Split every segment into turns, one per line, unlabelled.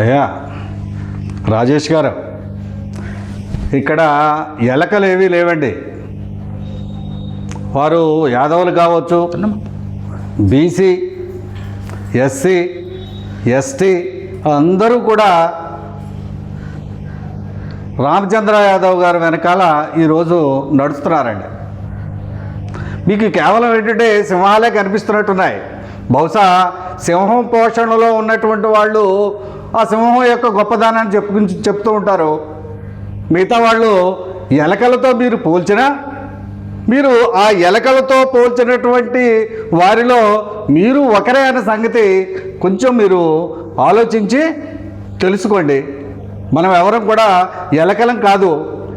అయ్యా రాజేష్ గారు ఇక్కడ ఎలకలు ఏవీ లేవండి. వారు యాదవులు కావచ్చు బీసీ ఎస్సీ ఎస్టీ అందరూ కూడా రామచంద్ర యాదవ్ గారు వెనకాల ఈరోజు నడుస్తున్నారండి. మీకు కేవలం ఏంటంటే సింహాలే కనిపిస్తున్నట్టున్నాయి. బహుశా సింహం పోషణలో ఉన్నటువంటి వాళ్ళు ఆ సింహం యొక్క గొప్పదనాన్ని చెప్పు చెప్తూ ఉంటారు. మిగతా వాళ్ళు ఎలకలతో మీరు పోల్చినా మీరు ఆ ఎలకలతో పోల్చినటువంటి వారిలో మీరు ఒకరే అనే సంగతి కొంచెం మీరు ఆలోచించి తెలుసుకోండి. మనం ఎవరం కూడా ఎలకలం కాదు.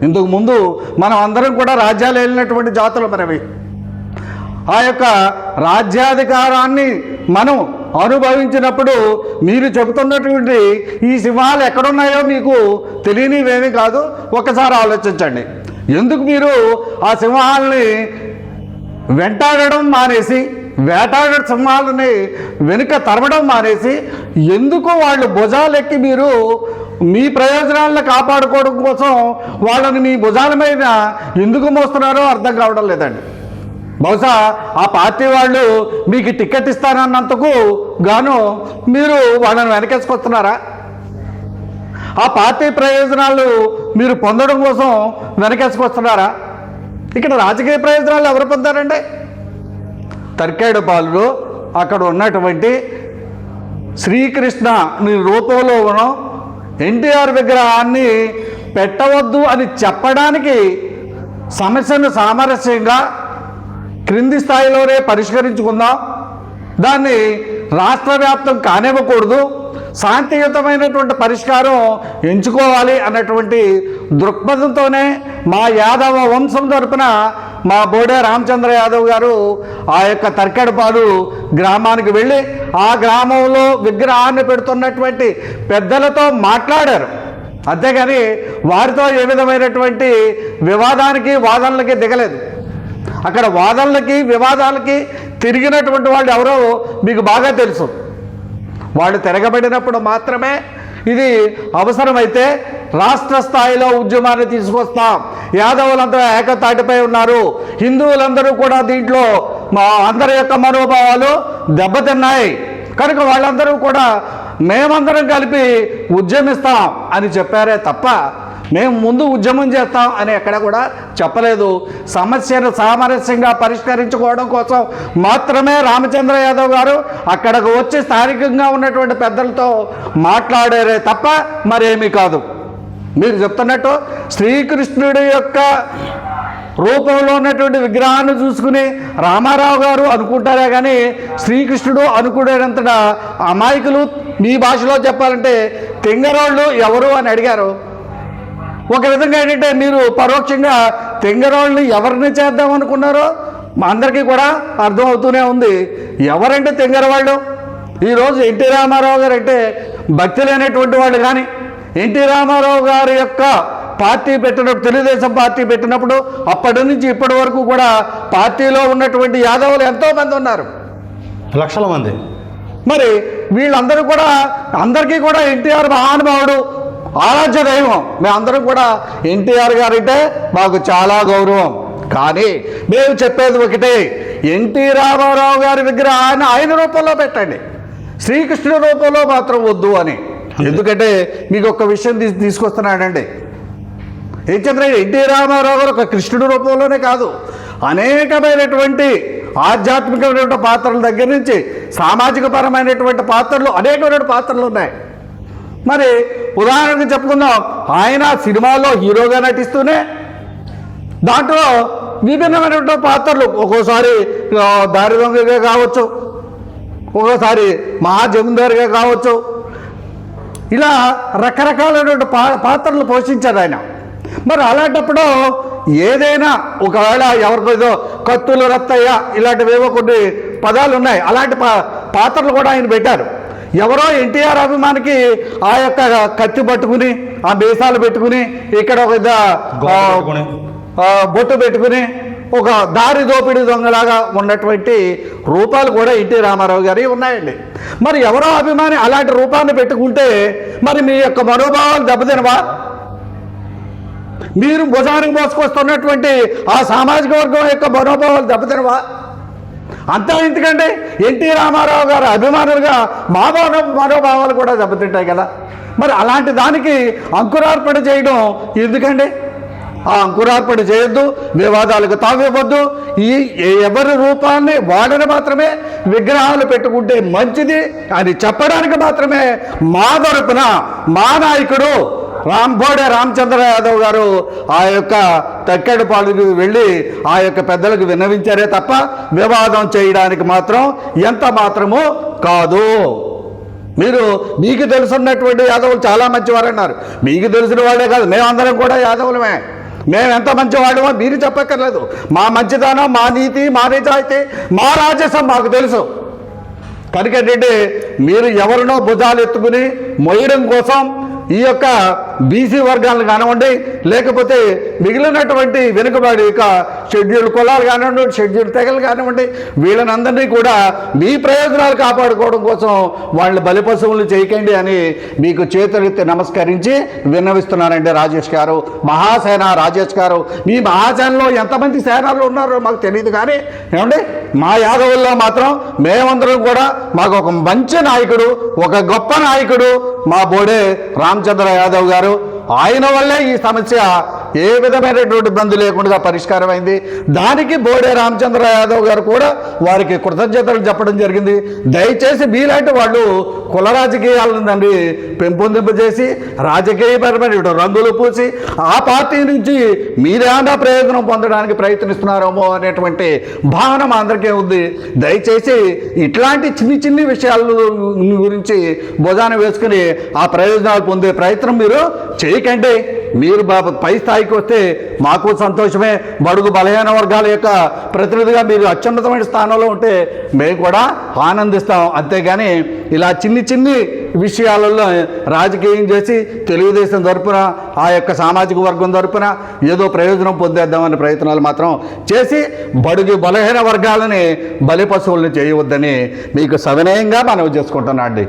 ఇంతకు ముందు మనం అందరం కూడా రాజ్యాలు వెళ్ళినటువంటి జాతులు మనవి. ఆ యొక్క రాజ్యాధికారాన్ని మనం అనుభవించినప్పుడు మీరు చెబుతున్నటువంటి ఈ సింహాలు ఎక్కడున్నాయో మీకు తెలియనివేమీ కాదు. ఒకసారి ఆలోచించండి. ఎందుకు మీరు ఆ సింహాలని వెంటాడడం మానేసి వేటాడే సింహాలని వెనుక తరమడం మానేసి ఎందుకు వాళ్ళు భుజాలెక్కి మీరు మీ ప్రయోజనాలను కాపాడుకోవడం కోసం వాళ్ళని మీ భుజాల మీద ఎందుకు మోస్తున్నారో అర్థం కావడం లేదండి. బహుశా ఆ పార్టీ వాళ్ళు మీకు టికెట్ ఇస్తానన్నందుకు గాను మీరు వాళ్ళని వెనకేసుకొస్తున్నారా? ఆ పార్టీ ప్రయోజనాలు మీరు పొందడం కోసం వెనకేసుకొస్తున్నారా? ఇక్కడ రాజకీయ ప్రయోజనాలు ఎవరు పొందారండి? తర్కేడు పాలు అక్కడ ఉన్నటువంటి శ్రీకృష్ణ నీ రూపంలో ఉన్న ఎన్టీఆర్ విగ్రహాన్ని పెట్టవద్దు అని చెప్పడానికి సమస్యను సామరస్యంగా క్రింది స్థాయిలోనే పరిష్కరించుకుందాం. దాన్ని రాష్ట్ర వ్యాప్తం కానివ్వకూడదు. శాంతియుతమైనటువంటి పరిష్కారం ఎంచుకోవాలి అన్నటువంటి దృక్పథంతోనే మా యాదవ వంశం తరపున మా బోడే రామచంద్ర యాదవ్ గారు ఆ యొక్క తర్కెడపాడు గ్రామానికి వెళ్ళి ఆ గ్రామంలో విగ్రహాన్ని పెడుతున్నటువంటి పెద్దలతో మాట్లాడారు. అంతేగాని వారితో ఏ విధమైనటువంటి వివాదానికి వాదనలకి దిగలేదు. అక్కడ వాదనలకి వివాదాలకి తిరిగినటువంటి వాళ్ళు ఎవరో మీకు బాగా తెలుసు. వాళ్ళు తిరగబడినప్పుడు మాత్రమే ఇది అవసరమైతే రాష్ట్ర స్థాయిలో ఉద్యమాన్ని తీసుకొస్తాం. యాదవులంతా ఏకతాటిపై ఉన్నారు. హిందువులందరూ కూడా దీంట్లో మా అందరి యొక్క మనోభావాలు దెబ్బతిన్నాయి. కనుక వాళ్ళందరూ కూడా మేమందరం కలిపి ఉద్యమిస్తాం అని చెప్పారే తప్ప మేము ముందు ఉద్యమం చేస్తాం అని ఎక్కడ కూడా చెప్పలేదు. సమస్యను సామరస్యంగా పరిష్కరించుకోవడం కోసం మాత్రమే రామచంద్ర యాదవ్ గారు అక్కడకు వచ్చి స్థానికంగా ఉన్నటువంటి పెద్దలతో మాట్లాడారే తప్ప మరేమీ కాదు. మీరు చెప్తున్నట్టు శ్రీకృష్ణుడి యొక్క రూపంలో ఉన్నటువంటి విగ్రహాన్ని చూసుకుని రామారావు గారు అనుకుంటారే కానీ శ్రీకృష్ణుడు అనుకునేంతట అమాయకులు మీ భాషలో చెప్పాలంటే తింగరోళ్ళు ఎవరు అని అడిగారు. ఒక విధంగా ఏంటంటే మీరు పరోక్షంగా తెంగరోళ్ళని ఎవరిని చేద్దాం అనుకున్నారో మా అందరికీ కూడా అర్థమవుతూనే ఉంది. ఎవరంటే తెంగరవాళ్ళు? ఈరోజు ఎన్టీ రామారావు గారు అంటే భక్తి లేనటువంటి వాళ్ళు కానీ ఎన్టీ రామారావు గారి యొక్క పార్టీ పెట్టినప్పుడు తెలుగుదేశం పార్టీ పెట్టినప్పుడు అప్పటి నుంచి ఇప్పటి వరకు కూడా పార్టీలో ఉన్నటువంటి యాదవులు ఎంతోమంది ఉన్నారు.
లక్షల మంది.
మరి వీళ్ళందరూ కూడా అందరికీ కూడా ఎన్టీఆర్ మహానుభావుడు. ఆరాధ్య దైవం. మేమందరం కూడా ఎన్టీఆర్ గారంటే మాకు చాలా గౌరవం. కానీ మేము చెప్పేది ఒకటే ఎన్టీ రామారావు గారి విగ్రహాన్ని ఆయన రూపంలో పెట్టండి. శ్రీకృష్ణుడి రూపంలో మాత్రం వద్దు అని. ఎందుకంటే మీకు ఒక విషయం తీసు తీసుకొస్తున్నాడండి ఏం చంద్రయ్య ఎన్టీ రామారావు గారు ఒక కృష్ణుడి రూపంలోనే కాదు. అనేకమైనటువంటి ఆధ్యాత్మికమైనటువంటి పాత్రల దగ్గర నుంచి సామాజిక పరమైనటువంటి పాత్రలు అనేకమైన పాత్రలు ఉన్నాయి. మరి ఉదాహరణకు చెప్పుకుందాం ఆయన సినిమాలో హీరోగా నటిస్తూనే దాంట్లో విభిన్నమైనటువంటి పాత్రలు. ఒక్కోసారి ఆ, దారి దొంగగా కావచ్చు. ఒక్కోసారి మహాజమీందారుగా కావచ్చు. ఇలా రకరకాలైనటువంటి పా పాత్రలు పోషించారు ఆయన. మరి అలాంటప్పుడు ఏదైనా ఒకవేళ ఎవరికో కత్తులు రత్తయ్య ఇలాంటివేవో కొన్ని పదాలు ఉన్నాయి అలాంటి పా పాత్రలు కూడా ఆయన పెట్టారు. ఎవరో ఎన్టీఆర్ అభిమానికి ఆ యొక్క కత్తి పట్టుకుని ఆ మీసాలు పెట్టుకుని ఇక్కడ ఒక బొట్టు పెట్టుకుని ఒక దారి దోపిడీ దొంగలాగా ఉన్నటువంటి రూపాలు కూడా ఎన్టీ రామారావు గారి ఉన్నాయండి. మరి ఎవరో అభిమాని అలాంటి రూపాన్ని పెట్టుకుంటే మరి మీ యొక్క మనోభావాలు దెబ్బతినవా? మీరు భుజానికి మోసుకొస్తున్నటువంటి ఆ సామాజిక వర్గం యొక్క మనోభావాలు దెబ్బతినవా? అంతా ఎందుకంటే ఎన్టీ రామారావు గారు అభిమానులుగా మా మనోభావాలు కూడా దెబ్బతింటాయి కదా. మరి అలాంటి దానికి అంకురార్పణ చేయడం ఎందుకండి? ఆ అంకురార్పణ చేయొద్దు వివాదాలకు తావివ్వద్దు. ఈ ఎవరి రూపాన్ని వాడని మాత్రమే విగ్రహాలు పెట్టుకుంటే మంచిది అని చెప్పడానికి మాత్రమే మా తరపున మా నాయకుడు రాంబోడే రామచంద్ర యాదవ్ గారు ఆ యొక్క తక్కెడపాడుకు వెళ్ళి ఆ యొక్క పెద్దలకు విన్నవించారే తప్ప వివాదం చేయడానికి మాత్రం ఎంత మాత్రమూ కాదు. మీరు మీకు తెలుసున్నటువంటి యాదవులు చాలా మంచివారు అన్నారు. మీకు తెలిసిన వాళ్ళే కాదు మేమందరం కూడా యాదవులమే. మేము ఎంత మంచివాడమో మీరు చెప్పక్కర్లేదు. మా మంచిదానం మా నీతి మా నిజాయితీ మా రాజసం మాకు తెలుసు. కనుక మీరు ఎవరినో భుజాలు ఎత్తుకుని మొయ్యడం కోసం ఈ యొక్క బీసీ వర్గాలను కానివ్వండి లేకపోతే మిగిలినటువంటి వెనుకబడి యొక్క షెడ్యూల్ కులాలు కానివ్వండి షెడ్యూల్ తెగలు కానివ్వండి వీళ్ళనందరినీ కూడా మీ ప్రయోజనాలు కాపాడుకోవడం కోసం వాళ్ళని బలిపశువులు చేయకండి అని మీకు చేతులెత్తి నమస్కరించి విన్నవిస్తున్నానండి రాజేష్ గారు. మహాసేన రాజేష్ గారు. మీ మహాసేనలో ఎంతమంది సేనలు ఉన్నారో మాకు తెలియదు కానీ ఏమండి మా యాదవుల్లో మాత్రం మేమందరం కూడా మాకు ఒక మంచి నాయకుడు ఒక గొప్ప నాయకుడు మా బోడే రామచంద్ర యాదవ్ గారు. ఆయన వల్లే ఈ సమస్య ఏ విధమైనటువంటి ఇబ్బంది లేకుండా పరిష్కారం అయింది దానికి బోడే రామచంద్ర యాదవ్ గారు కూడా వారికి కృతజ్ఞతలు చెప్పడం జరిగింది. దయచేసి మీలాంటి వాళ్ళు కుల రాజకీయాలను పెంపొందింపజేసి రాజకీయపరమైన రంగులు పూసి ఆ పార్టీ నుంచి మీరేమన్నా ప్రయోజనం పొందడానికి ప్రయత్నిస్తున్నారేమో అనేటువంటి భావన మా అందరికీ ఉంది. దయచేసి ఇట్లాంటి చిన్ని చిన్ని విషయాల గురించి భుజాన వేసుకుని ఆ ప్రయోజనాలు పొందే ప్రయత్నం మీరు చేయకండి. మీరు బాబు పై స్థాయికి వస్తే మాకు సంతోషమే. బడుగు బలహీన వర్గాల యొక్క ప్రతినిధిగా మీరు అత్యున్నతమైన స్థానంలో ఉంటే మేము కూడా ఆనందిస్తాం. అంతేగాని ఇలా చిన్ని చిన్ని విషయాలలో రాజకీయం చేసి తెలుగుదేశం తరపున ఆ యొక్క సామాజిక వర్గం తరపున ఏదో ప్రయోజనం పొందేద్దామనే ప్రయత్నాలు మాత్రం చేసి బడుగు బలహీన వర్గాలని బలి పశువులను చేయవద్దని మీకు సవినయంగా మనవి చేసుకుంటున్నా అండి